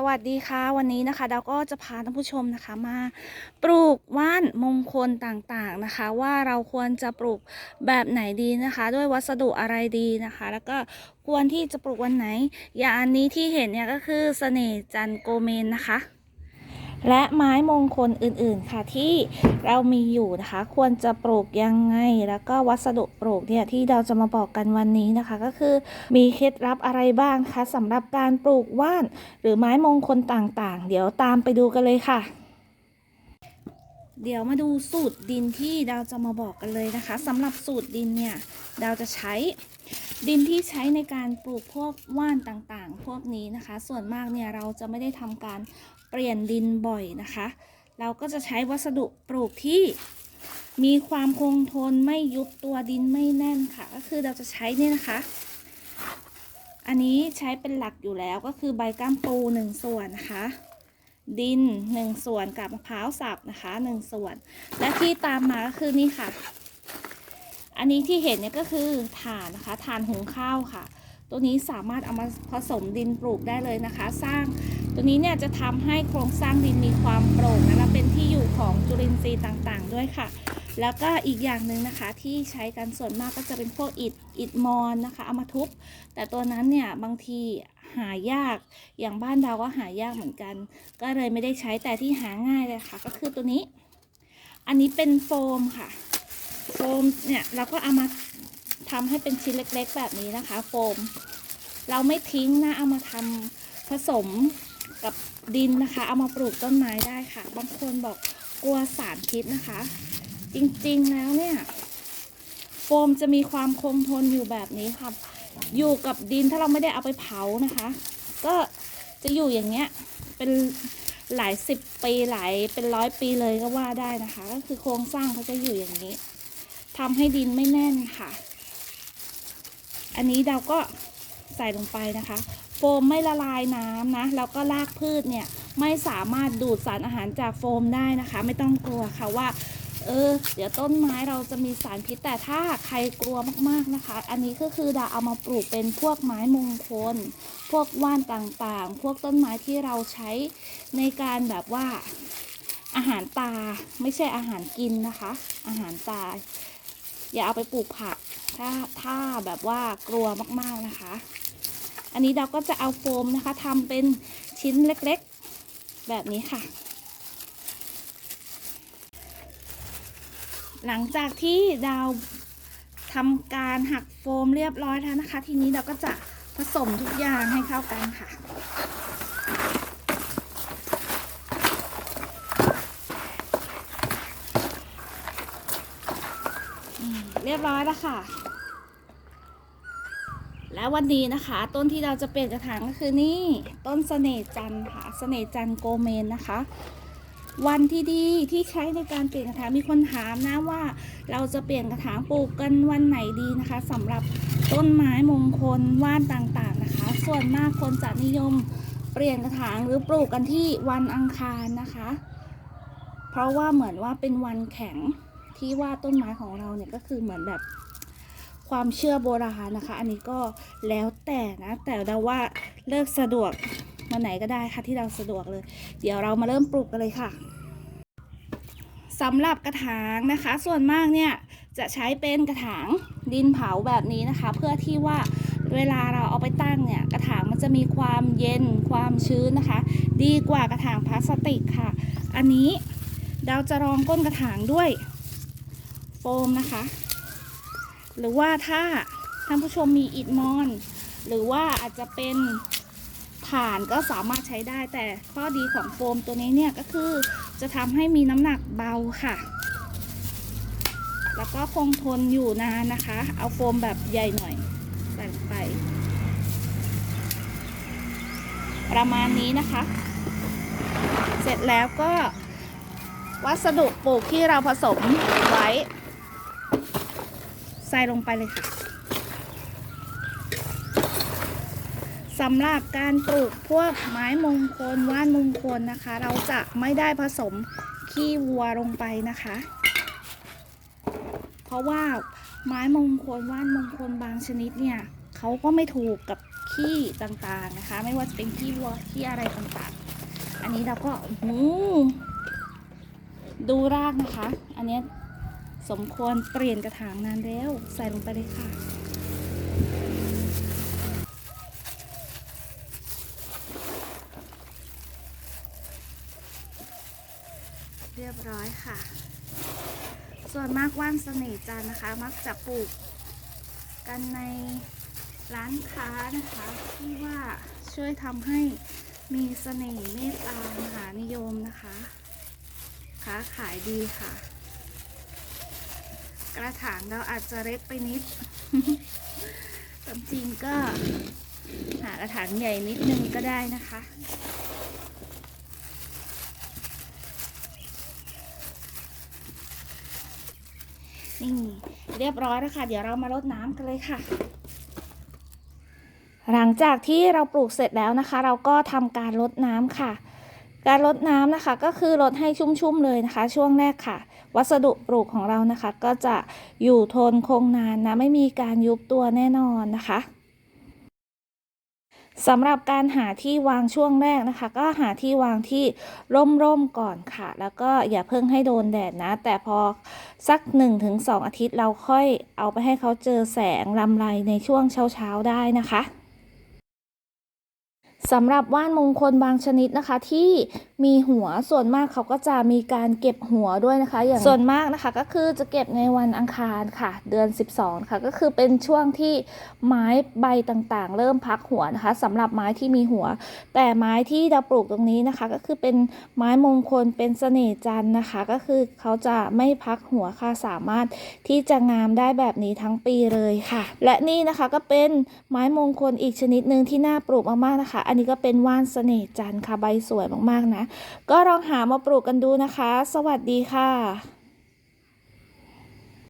สวัสดีค่ะวันนี้นะคะเราก็จะพาท่านผู้ชมนะคะมาปลูกว่านมงคลต่างๆนะคะ ว่าเราควรจะปลูกแบบไหนดีนะคะ ด้วยวัสดุอะไรดีนะคะ แล้วก็ควรที่จะปลูกวันไหน อย่างอันนี้ที่เห็นเนี่ยก็คือเสน่ห์จันโกเมนนะคะ และไม้มงคลอื่นๆค่ะที่เรามีอยู่นะคะ ควรจะปลูกยังไง แล้วก็วัสดุปลูกเนี่ยที่เราจะมาบอกกันวันนี้นะคะ ก็คือมีเคล็ดลับอะไรบ้างคะสำหรับการปลูกว่าน หรือไม้มงคลต่างๆ เดี๋ยวตามไปดูกันเลยค่ะเดี๋ยวมาดูสูตรดินที่เราจะมาบอกกันเลยนะคะสำหรับสูตรดินเนี่ยเราจะใช้ดินที่ใช้ในการปลูกพวกว่านต่างๆ พวกนี้นะคะ ส่วนมากเนี่ยเราจะไม่ได้ทำการ เปลี่ยนดินบ่อยนะคะ เราก็จะใช้วัสดุปลูกที่มีความคงทนไม่ยุบตัวดินไม่แน่นค่ะ ก็คือเราจะใช้เนี่ยนะคะ อันนี้ใช้เป็นหลักอยู่แล้วก็คือใบก้ามปูหนึ่งส่วนนะคะ ดินหนึ่งส่วนกับมะพร้าวสับนะคะหนึ่งส่วน และที่ตามมาก็คือนี่ค่ะ อันนี้ที่เห็นเนี่ยก็คือถ่านนะคะถ่านหุงข้าวค่ะ ตัวนี้สามารถเอามาผสมดินปลูกได้เลยนะคะ สร้าง ตัวนี้เนี่ยจะทำให้โครงสร้างดินมีความโปร่งนะและเป็นที่อยู่ของจุลินทรีย์ต่างๆ ด้วยค่ะ แล้วก็อีกอย่างหนึ่งนะคะที่ใช้กันส่วนมากก็จะเป็นพวกอิฐอิฐมอนนะคะเอามาทุบแต่ตัวนั้นเนี่ยบางทีหายากอย่างบ้านเราก็หายากเหมือนกัน ก็เลยไม่ได้ใช้แต่ที่หาง่ายเลยค่ะ ก็คือตัวนี้ อันนี้เป็นโฟมค่ะโฟมเนี่ยเราก็เอามาทำให้เป็นชิ้นเล็กๆ แบบนี้นะคะ โฟม เราไม่ทิ้งนะเอามาทำผสม กับดินนะคะ เอามาปลูกต้นไม้ได้ค่ะ บางคนบอกกลัวสารพิษนะคะ จริงๆแล้วเนี่ย โฟมจะมีความคงทนอยู่แบบนี้ค่ะ อยู่กับดินถ้าเราไม่ได้เอาไปเผานะคะ ก็จะอยู่อย่างเงี้ยเป็นหลายสิบปีหลายเป็นร้อยปีเลยก็ว่าได้นะคะ ก็คือโครงสร้างเขาจะอยู่อย่างนี้ทำให้ดินไม่แน่นค่ะ อันนี้เราก็ใส่ลงไปนะคะ โฟมไม่ละลายน้ำนะ แล้วก็รากพืชเนี่ยไม่สามารถดูดสารอาหารจากโฟมได้นะคะ ไม่ต้องกลัวค่ะว่าเออเดี๋ยวต้นไม้เราจะมีสารพิษแต่ถ้าใครกลัวมากๆนะคะ อันนี้ก็คือดาเอามาปลูกเป็นพวกไม้มงคล พวกว่านต่างๆ พวกต้นไม้ที่เราใช้ในการแบบว่าอาหารตาไม่ใช่อาหารกินนะคะ อาหารตา อย่าเอาไปปลูกผัก ถ้าถ้าแบบว่ากลัวมากๆนะคะ อันนี้เราก็จะเอาโฟมนะคะทำเป็นชิ้นเล็กๆ แบบนี้ค่ะ หลังจากที่เราทำการหักโฟมเรียบร้อยแล้วนะคะ ทีนี้เราก็จะผสมทุกอย่างให้เข้ากันค่ะเรียบร้อยแล้วค่ะ แล้ววันนี้นะคะ ต้นที่เราจะเปลี่ยนกระถางก็คือนี่ต้นเสน่จันค่ะเสน่จันโกเมนนะคะ วันที่ดีที่ใช้ในการเปลี่ยนกระถางมีคนถามนะว่า เราจะเปลี่ยนกระถางปลูกกันวันไหนดีนะคะสำหรับต้นไม้มงคลว่านต่างๆนะคะ ส่วนมากคนจะนิยมเปลี่ยนกระถางหรือปลูกกันที่วันอังคารนะคะ เพราะว่าเหมือนว่าเป็นวันแข็งที่ว่าต้นไม้ของเราเนี่ยก็คือเหมือนแบบ ความเชื่อโบราณนะคะ อันนี้ก็แล้วแต่นะ แต่เราว่าเลิกสะดวกวันไหนก็ได้ค่ะที่เราสะดวกเลย เดี๋ยวเรามาเริ่มปลูกกันเลยค่ะสำหรับกระถางนะคะ ส่วนมากเนี่ยจะใช้เป็นกระถางดินเผาแบบนี้นะคะ เพื่อที่ว่าเวลาเราเอาไปตั้งเนี่ยกระถางมันจะมีความเย็นความชื้นนะคะ ดีกว่ากระถางพลาสติกค่ะ อันนี้เราจะรองก้นกระถางด้วยโฟมนะคะ หรือว่าถ้าท่านผู้ชมมีอิฐมอน หรือว่าอาจจะเป็นถ่านก็สามารถใช้ได้ แต่ข้อดีของโฟมตัวนี้เนี่ยก็คือจะทำให้มีน้ำหนักเบาค่ะ แล้วก็คงทนอยู่นานนะคะ เอาโฟมแบบใหญ่หน่อยใส่งไป ประมาณนี้นะคะ เสร็จแล้วก็วัสดุปลูกที่เราผสมไว้ ใส่ลงไปเลยค่ะสำหรับการปลูกพวกไม้มงคลว่านมงคลนะคะ เราจะไม่ได้ผสมขี้วัวลงไปนะคะ เพราะว่าไม้มงคลว่านมงคลบางชนิดเนี่ยเขาก็ไม่ถูกกับขี้ต่างๆนะคะ ไม่ว่าจะเป็นขี้วัวขี้อะไรต่างๆ อันนี้เราก็ดูรากนะคะ อันนี้ สมควรเปลี่ยนกระถางนานแล้ว ใส่ลงไปเลยค่ะ เรียบร้อยค่ะ ส่วนมากว่านเสน่ห์จันนะคะ มักจะปลูกกันในร้านค้านะคะ ที่ว่าช่วยทำให้มีเสน่ห์เมตตามหานิยมนะคะ ค้าขายดีค่ะ กระถางเราอาจจะเล็กไปนิดแต่จริงก็หากระถางใหญ่นิดนึงก็ได้นะคะ นี่เรียบร้อยแล้วค่ะ เดี๋ยวเรามารดน้ำกันเลยค่ะ หลังจากที่เราปลูกเสร็จแล้วนะคะ เราก็ทำการรดน้ำค่ะ การรดน้ำนะคะก็คือรดให้ชุ่มๆเลยนะคะ ช่วงแรกค่ะ วัสดุปลูกของเรานะคะ ก็จะอยู่ทนคงนานนะไม่มีการยุบตัวแน่นอนนะคะสำหรับการหาที่วางช่วงแรกนะคะ ก็หาที่วางที่ร่มๆก่อนค่ะ แล้วก็อย่าเพิ่งให้โดนแดดนะ แต่พอสัก 1-2 อาทิตย์เราค่อยเอาไปให้เขาเจอแสงลำไรในช่วงเช้าๆได้นะคะ สำหรับว่านมงคลบางชนิดนะคะ ที่มีหัวส่วนมากเขาก็จะมีการเก็บหัวด้วยนะคะ อย่างส่วนมากนะคะก็คือจะเก็บในวันอังคารค่ะ เดือน 12 ค่ะ ก็คือเป็นช่วงที่ไม้ใบต่างๆ เริ่มพักหัวนะคะสำหรับไม้ที่มีหัว แต่ไม้ที่เราปลูกตรงนี้นะคะ ก็คือเป็นไม้มงคลเป็นเสน่ห์จันนะคะ ก็คือเขาจะไม่พักหัวค่ะสามารถที่จะงามได้แบบนี้ทั้งปีเลยค่ะ และนี่นะคะก็เป็นไม้มงคลอีกชนิดหนึ่งที่น่าปลูกมากๆนะคะอันนี้ก็เป็นว่านเสน่ห์จันทร์ค่ะใบสวยมากๆนะ ก็ลองหามาปลูกกันดูนะคะ สวัสดีค่ะ